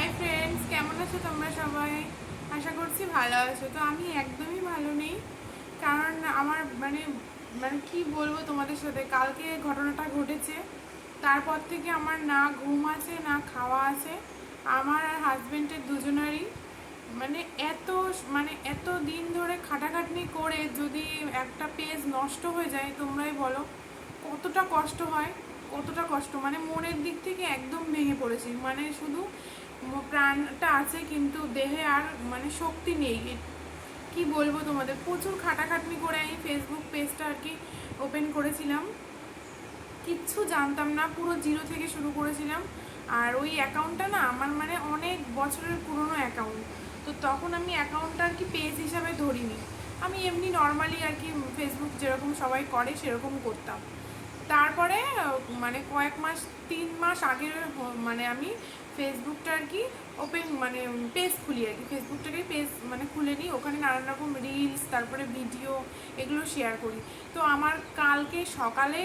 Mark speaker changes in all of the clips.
Speaker 1: Hi friends কেমন আছো তোমরা সবাই? আশা করছি ভালো আছো। তো আমি একদমই ভালো নেই। কারণ আমার মানে মানে কি বলব তোমাদের সাথে? কালকে ঘটনাটা ঘটেছে। তারপর থেকে আমার না ঘুম আছে, না খাওয়া আছে। আমার আর হাজবেন্ডের দুজনেরই। মানে এত মানে এত দিন ধরে খাটাখাটনি করে যদি একটা পেজ নষ্ট হয়ে যায়, তোমরাই বলো, কতটা কষ্ট হয়, কতটা কষ্ট। মানে মনের দিক থেকে একদম ভেঙে পড়েছি। মানে শুধু প্রাণটা আছে, কিন্তু দেহে আর মানে শক্তি নেই। কি বলব তোমাদের? প্রচুর খাটাখাটনি করে আমি ফেসবুক পেজটা আর কি ওপেন করেছিলাম। কিচ্ছু জানতাম না, পুরো জিরো থেকে শুরু করেছিলাম। আর ওই অ্যাকাউন্টটা না আমার মানে অনেক বছরের পুরনো অ্যাকাউন্ট তো তখন আমি অ্যাকাউন্টটা আর কি পেজ হিসাবে ধরিনি। আমি এমনি নর্মালি আর কি ফেসবুক যেরকম সবাই করে, সেরকম করতাম। তারপরে মানে কয়েক মাস, তিন মাস আগের মানে আমি ফেসবুকটা আর কি ওপেন মানে পেজ খুলি আর কি। ফেসবুকটাকে পেজ মানে খুলে নিই। ওখানে নানান রকম রিলস তারপরে ভিডিও এগুলো শেয়ার করি। তো আমার কালকে সকালে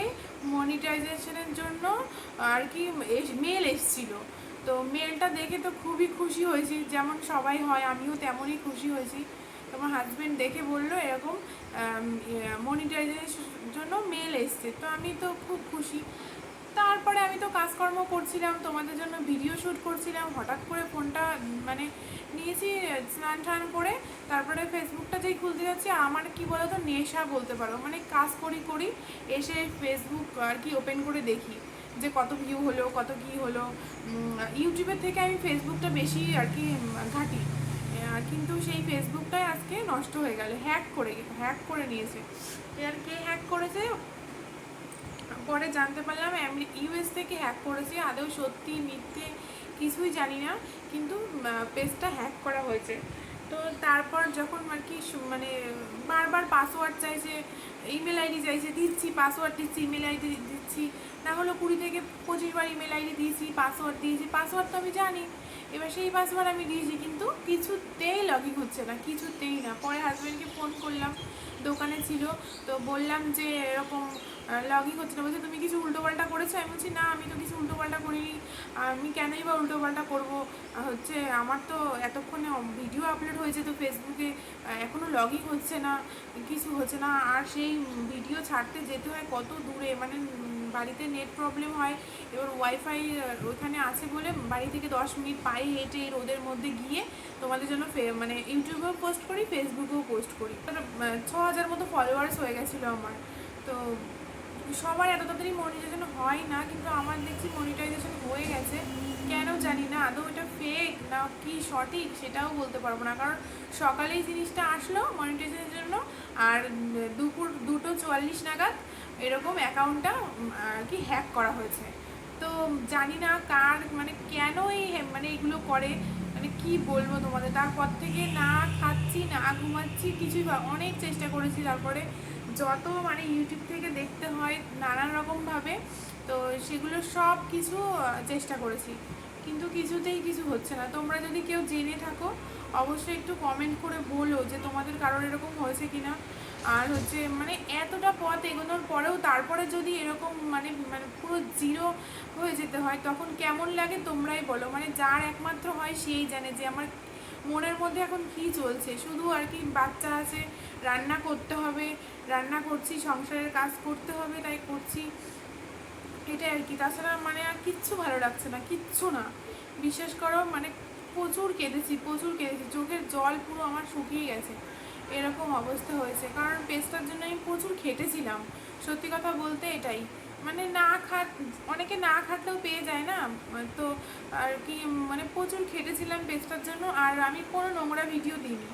Speaker 1: মনিটাইজেশনের জন্য আর কি মেল এসছিল। তো মেলটা দেখে তো খুবই খুশি হয়েছি। যেমন সবাই হয়, আমিও তেমনই খুশি হয়েছি। তোমার হাজব্যান্ড দেখে বলল এরকম মনিটাইজেশন জন্য মেল এসছে। তো আমি তো খুব খুশি। তারপরে আমি তো কাজকর্ম করছিলাম, তোমাদের জন্য ভিডিও শ্যুট করছিলাম, হঠাৎ করে ফোনটা মানে নিয়েছি, স্নান টান করে, তারপরে ফেসবুকটা যেই খুলতে যাচ্ছি, আমার কি বলো তো নেশা বলতে পারো। মানে কাজ করি করি, এসে ফেসবুক আর কি ওপেন করে দেখি যে কত ভিউ হলো, কত কি হলো। ইউটিউবের থেকে আমি ফেসবুকটা বেশি আর কি ঘাঁটি। কিন্তু সেই ফেসবুকটাই আজকে নষ্ট হয়ে গেল। হ্যাক করে হ্যাক করে নিয়েছে। এর কে হ্যাক করেছে? পরে জানতে পারলাম ইউএস থেকে হ্যাক করেছে। আদৌ সত্যি, মিথ্যে কিছুই জানি না। কিন্তু পেজটা হ্যাক করা হয়েছে। তো তারপর যখন আর কি মানে বারবার পাসওয়ার্ড চাইছে ইমেল আইডি চাইছে, দিচ্ছি পাসওয়ার্ড দিচ্ছি ইমেল আইডি দিচ্ছি। না হলো কুড়ি থেকে পঁচিশ বার ইমেল আইডি দিয়েছি পাসওয়ার্ড দিয়েছি। পাসওয়ার্ড তো আমি জানি। এবার সেই পাসওয়ার্ড আমি দিয়েছি, কিন্তু কিছুতেই লগ ইন হচ্ছে না, কিছুতেই না। পরে হাজব্যান্ডকে ফোন করলাম, দোকানে ছিল, তো বললাম যে এরকম লগ ইন হচ্ছে না। বলছে, তুমি কিছু উল্টোপাল্টা করেছ? আমি বলছি, না, আমি তো কিছু উল্টোপাল্টা করিনি। আমি কেনই বা উল্টোপাল্টা করব? হচ্ছে, আমার তো এতক্ষণে ভিডিও আপলোড হয়েছে, তো ফেসবুকে এখনও লগ ইন হচ্ছে না, কিছু হচ্ছে না। আর সেই ভিডিও ছাড়তে যেতে হয় কত দূরে? মানে বাড়িতে নেট প্রবলেম হয়, এবার ওয়াইফাই ওইখানে আছে বলে বাড়ি থেকে দশ মিনিট পায়ে হেঁটে এই রোদের মধ্যে গিয়ে তোমাদের জন্য মানে ইউটিউবেও পোস্ট করি ফেসবুকেও পোস্ট করি। ছ হাজার মতো ফলোয়ার্স হয়ে গেছিল আমার। তো সবার এত তাড়াতাড়ি মনিটাইজেশন হয় না, কিন্তু আমার দেখছি মনিটাইজেশন হয়ে গেছে। কেন জানি না, আদৌ এটা ফেক না কি সঠিক সেটাও বলতে পারব না। কারণ সকালেই জিনিসটা আসলো মনিটাইজেশনের জন্য, আর দুপুর দুটো চুয়াল্লিশ নাগাদ এরকম অ্যাকাউন্টটা আর কি হ্যাক করা হয়েছে। তো জানি না কার মানে কেন এই মানে এগুলো করে মানে কি বলব তোমাদের? তারপর থেকে না খাচ্ছি, না ঘুমাচ্ছি, কিছুই অনেক চেষ্টা করেছি তারপরে যত মানে ইউটিউব থেকে দেখতে হয় নানান রকমভাবে তো সেগুলো সব কিছু চেষ্টা করেছি। কিন্তু কিছুতেই কিছু হচ্ছে না। তোমরা যদি কেউ জেনে থাকো, অবশ্যই একটু কমেন্ট করে বলো যে তোমাদের কারোর এরকম হয়েছে কি না আর হচ্ছে মানে এতটা পথ এগোনোর পরেও তারপরে যদি এরকম মানে মানে পুরো জিরো হয়ে যেতে হয়, তখন কেমন লাগে তোমরাই বলো। মানে যার একমাত্র হয় সেই জানে যে আমার মনের মধ্যে এখন কি চলছে? শুধু আর কি বাচ্চা আছে, রান্না করতে হবে, রান্না করছি, সংসারের কাজ করতে হবে, তাই করছি। এটাই আর কি। তাছাড়া মানে আর কিচ্ছু ভালো লাগছে না, কিচ্ছু না। বিশ্বাস করো মানে প্রচুর কেঁদেছি প্রচুর কেঁদেছি। চোখের জল পুরো আমার শুকিয়ে গেছে। এরকম অবস্থা হয়েছে। কারণ পেস্টার জন্য আমি প্রচুর খেটেছিলাম। সত্যি কথা বলতে এটাই। মানে না খাট, অনেকে না খাটলেও পেয়ে যায় না? তো আর কি মানে প্রচুর খেটেছিলাম পেস্টার জন্য, আর আমি কোনো নোংরা ভিডিও দিইনি।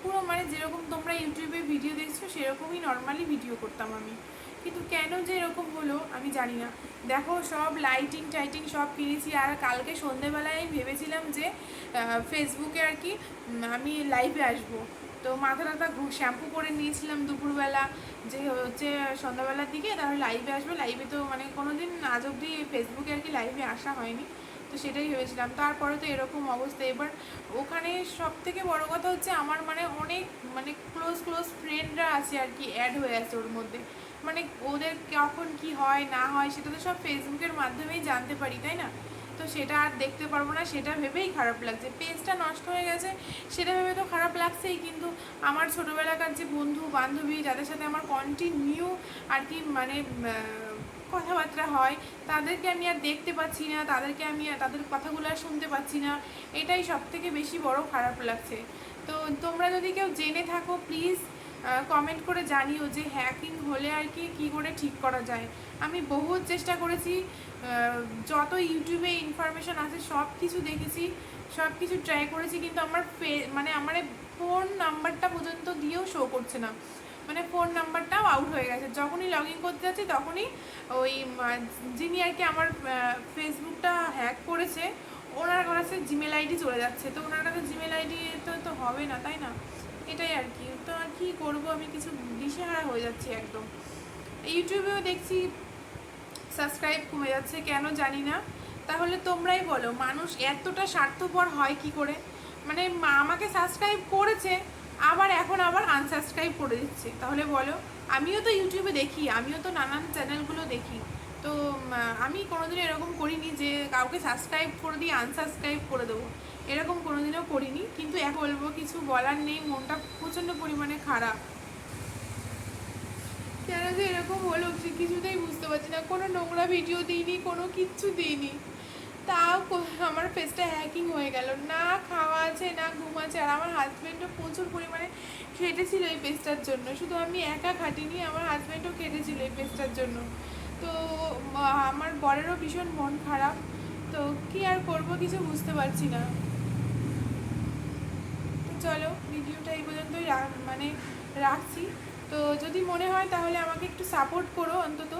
Speaker 1: পুরো মানে যেরকম তোমরা ইউটিউবে ভিডিও দেখছ, সেরকমই নর্মালি ভিডিও করতাম আমি। কিন্তু কেন যে এরকম হলো, আমি জানি না। দেখো, সব লাইটিং টাইটিং সব কিনেছি, আর কালকে সন্ধেবেলায় আমি ভেবেছিলাম যে ফেসবুকে আর কি আমি লাইভে আসব। তো মাথা টাথা শ্যাম্পু করে নিয়েছিলাম দুপুরবেলা, যে হচ্ছে সন্ধ্যাবেলার দিকে, তাহলে লাইভে আসবে। লাইভে তো মানে কোনো দিন আজ অবধি ফেসবুকে আর কি লাইভে আসা হয়নি, তো সেটাই ভেবেছিলাম। তারপরে তো এরকম অবস্থা। এবার ওখানে সব থেকে বড় কথা হচ্ছে আমার মানে অনেক মানে ক্লোজ ক্লোজ ফ্রেন্ডরা আছে আর কি অ্যাড হয়ে আছে ওর মধ্যে। মানে ওদের কখন কি হয়, না হয়, সেটা তো সব ফেসবুকের মাধ্যমেই জানতে পারি, তাই না? তো সেটা আর দেখতে পারব না, সেটা ভেবেই খারাপ লাগছে। পেজটা নষ্ট হয়ে গেছে, সেটা ভেবে তো খারাপ লাগছেই, কিন্তু আমার ছোটোবেলাকার যে বন্ধু, বান্ধবী, যাদের সাথে আমার কন্টিনিউ আর কি মানে কথাবার্তা হয়, তাদেরকে আমি আর দেখতে পাচ্ছি না, তাদেরকে আমি তাদের কথাগুলো আর শুনতে পাচ্ছি না, এটাই সব থেকে বেশি বড় খারাপ লাগছে। তো তোমরা যদি কেউ জেনে থাকো প্লিজ কমেন্ট করে জানিও যে হ্যাকিং হলে আর কি, কী করে ঠিক করা যায়। আমি বহুত চেষ্টা করেছি যত ইউটিউবে ইনফরমেশন আছে সব কিছু দেখেছি সব কিছু ট্রাই করেছি, কিন্তু আমার ফে মানে আমার ফোন নাম্বারটা পর্যন্ত দিয়েও শো করছে না। মানে ফোন নাম্বারটাও আউট হয়ে গেছে। যখনই লগ ইন করতে যাচ্ছি, তখনই ওই যিনি আর কি আমার ফেসবুকটা হ্যাক করেছে, ওনার কাছে জিমেল আইডি চলে যাচ্ছে। তো ওনার কাছে জিমেল আইডি তো তো হবে না, তাই না? এটাই আর কি। তো আর কী করব? আমি কিছু দিশেহারা হয়ে যাচ্ছি একদম। ইউটিউবেও দেখছি সাবস্ক্রাইব কমে যাচ্ছে, কেন জানি না। তাহলে তোমরাই বলো, মানুষ এতটা স্বার্থপর হয় কি করে? মানে মা- আমাকে সাবস্ক্রাইব করেছে, আবার এখন আবার আনসাবস্ক্রাইব করে দিচ্ছে। তাহলে বলো, আমিও তো ইউটিউবে দেখি, আমিও তো নানান চ্যানেলগুলো দেখি। তো আমি কোনোদিনও এরকম করিনি যে কাউকে সাবস্ক্রাইব করে দিয়ে আনসাবস্ক্রাইব করে দেবো। এরকম কোনোদিনও করিনি, কিন্তু এখন বলব কিছু বলার নেই, মনটা প্রচণ্ড পরিমাণে খারাপ। কেন যে এরকম হলো কিছুতেই বুঝতে পারছি না, কোনো নোংরা ভিডিও দিইনি, কোনো কিচ্ছু দিইনি। তাও আমার ফেসটা হ্যাকিং হয়ে গেল। না খাওয়া আছে, না ঘুম আছে, আর আমার হাজব্যান্ডও প্রচুর পরিমাণে খেটেছিল এই পেজটার জন্য। শুধু আমি একা খাটিনি, আমার হাজব্যান্ডও খেটেছিল এই পেজটার জন্য। তো আমার বরেরও ভীষণ মন খারাপ। তো কি আর করব কিছু বুঝতে পারছি না। চলো, ভিডিওটা এই পর্যন্তই মানে রাখছি। তো যদি মনে হয় তাহলে আমাকে একটু সাপোর্ট করো অন্তত।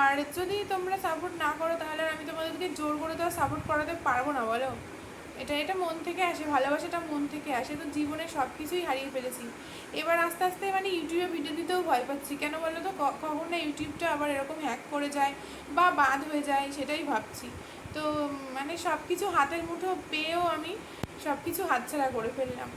Speaker 1: আর যদি তোমরা সাপোর্ট না করো তাহলে আমি তোমাদেরকে জোর করে তো সাপোর্ট করাতে পারব না, বলো। এটা এটা মন থেকে আসে, ভালোবাসাটা মন থেকে আসে। তো জীবনে সব কিছুই হারিয়ে ফেলেছি। এবার আস্তে আস্তে মানে ইউটিউবে ভিডিও দিতেও ভয় পাচ্ছি। কেন বলো তো কখন না ইউটিউবটা আবার এরকম হ্যাক করে যায় বা বাদ হয়ে যায়, সেটাই ভাবছি। তো মানে সব কিছু হাতের মুঠো পেয়েও আমি সব কিছু হাতছাড়া করে ফেললাম।